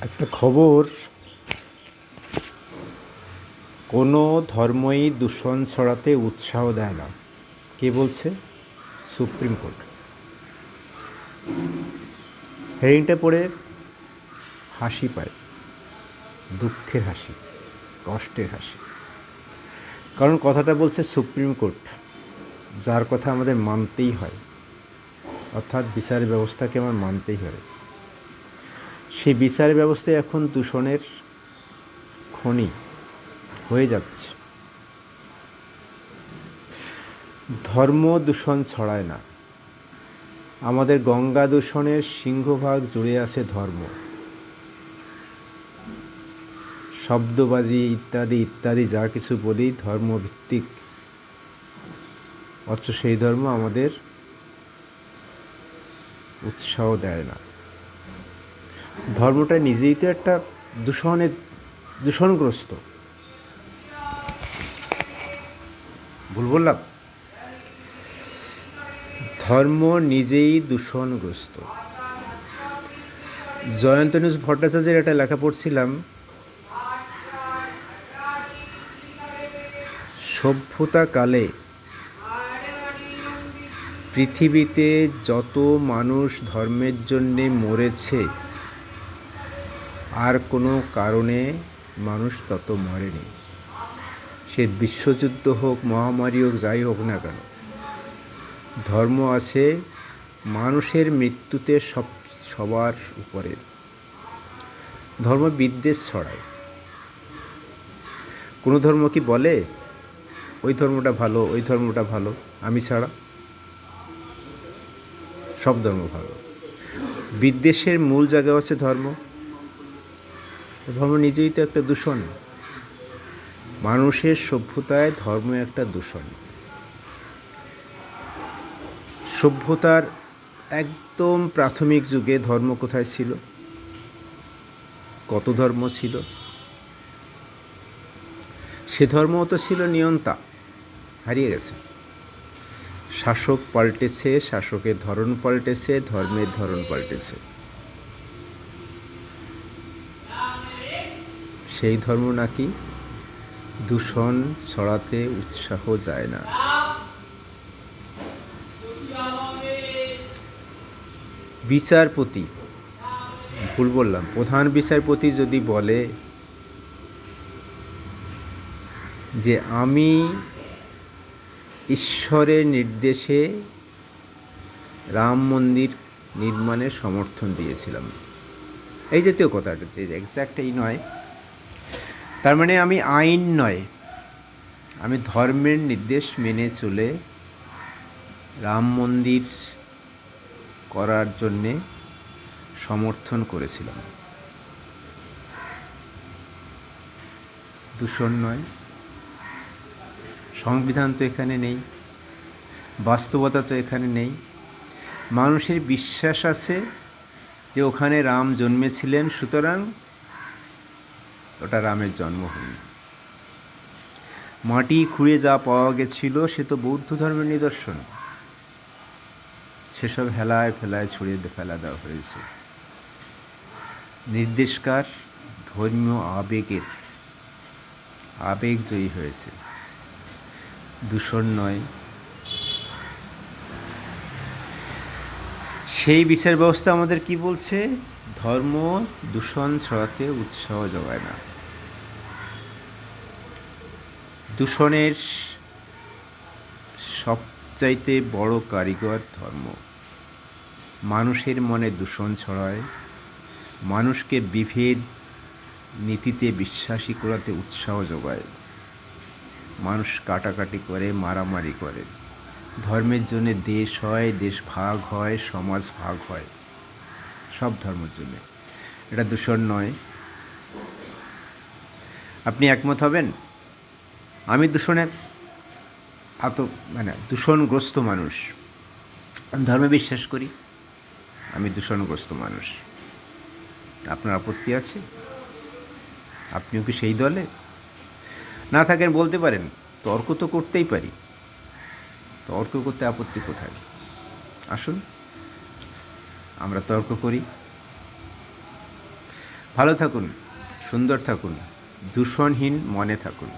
একটা খবর, কোনো ধর্মই দূষণ ছড়াতে উৎসাহ দেয় না। কে বলছে? Supreme court. হেডিংটা পড়ে হাসি পায়। দুঃখের হাসি, কষ্টের হাসি। কারণ কথাটা বলছে সুপ্রিম কোর্ট, যার কথা আমাদের মানতেই হয়। অর্থাৎ বিচার ব্যবস্থাকে আমার মানতেই হয়। সেই বিচার ব্যবস্থায় এখন দূষণের খনি হয়ে যাচ্ছে। ধর্ম দূষণ ছড়ায় না। আমাদের গঙ্গা দূষণের সিংহভাগ জুড়ে আছে ধর্ম। শব্দবাজি ইত্যাদি ইত্যাদি যা কিছু বলি ধর্মভিত্তিক। অথচ সেই ধর্ম আমাদের উৎসাহ দেয় না। ধর্মটা নিজেই তো একটা দূষণের, দূষণগ্রস্ত। ভুল বললাম? ধর্ম নিজেই দূষণগ্রস্ত। জয়ন্তনুজ ভট্টাচার্যের একটা লেখা পড়ছিলাম। সভ্যতাকালে পৃথিবীতে যত মানুষ ধর্মের জন্যে মরেছে আর কোনো কারণে মানুষ তত মরেনি। সে বিশ্বযুদ্ধ হোক, মহামারী হোক, যাই হোক না কেন, ধর্ম আছে মানুষের মৃত্যুতে সব, সবার উপরে। ধর্ম বিদ্বেষ ছড়ায়। কোনো ধর্ম কি বলে, ওই ধর্মটা ভালো, ওই ধর্মটা ভালো, আমি ছাড়া? সব ধর্ম ভালো। বিদ্বেষের মূল জায়গা হচ্ছে ধর্ম। ধর্ম নিজেই তো একটা দূষণ। মানুষের সভ্যতায় ধর্ম একটা দূষণ। সভ্যতার একদম প্রাথমিক যুগে ধর্ম কোথায় ছিল? কত ধর্ম ছিল? সে ধর্মও তো ছিল নিয়ন্তা, হারিয়ে গেছে। শাসক পাল্টেছে, শাসকের ধরন পাল্টেছে, ধর্মের ধরন পাল্টেছে। সেই ধর্ম নাকি দূষণ ছড়াতে উৎসাহ যায় না। বিচারপতি, ভুল বললাম, প্রধান বিচারপতি যদি বলে যে আমি ঈশ্বরের নির্দেশে রাম মন্দির নির্মাণের সমর্থন দিয়েছিলাম। এই জাতীয় কথাটা যে এক্স্যাক্ট এই নয়। তার মানে আমি আইন নয়। আমি ধর্মের নির্দেশ মেনে চলে রাম মন্দির করার জন্যে সমর্থন করেছিলাম। দূষণ নয়। সংবিধান তো এখানে নেই। বাস্তবতা তো এখানে নেই। মানুষের বিশ্বাস আছে যে ওখানে রাম জন্মেছিলেন, সুতরাং ওটা রামের জন্মভূমি মাটি খুঁড়ে যা পাওয়া গেছিল, সে তো বৌদ্ধ ধর্মের নিদর্শন। সেসব হেলায় ফেলায় ছড়িয়ে ফেলা দেওয়া হয়েছে। নির্দেশকার ধর্মীয় আবেগের আবেগ জয়ী হয়েছে। দূষণ নয়। সেই বিচার ব্যবস্থা আমাদের কি বলছে? ধর্ম দূষণ ছড়াতে উৎসাহ যোগায় না। দূষণের সবচাইতে বড় কারিগর ধর্ম। মানুষের মনে দূষণ ছড়ায়, মানুষকে বিভেদ নীতিতে বিশ্বাসী করাতে উৎসাহ যোগায়। মানুষ কাটাকাটি করে, মারামারি করে। ধর্মের জন্য দেশ হয়, দেশ ভাগ হয়, সমাজ ভাগ হয়। সব ধর্মের জন্য এটা দূষণ নয়। আপনি একমত হবেন? আমি দূষণে এত মানে দূষণগ্রস্ত মানুষ। আমি ধর্মে বিশ্বাস করি, আমি দূষণগ্রস্ত মানুষ। আপনার আপত্তি আছে? আপনিও কি সেই দলে? না থাকেন বলতে পারেন, তর্ক তো করতেই পারি। তর্ক করতে আপত্তি কোথায়? আসুন। আমরা তর্ক করি। ভালো থাকুন সুন্দর থাকুন দূষণহীন মনে থাকুন।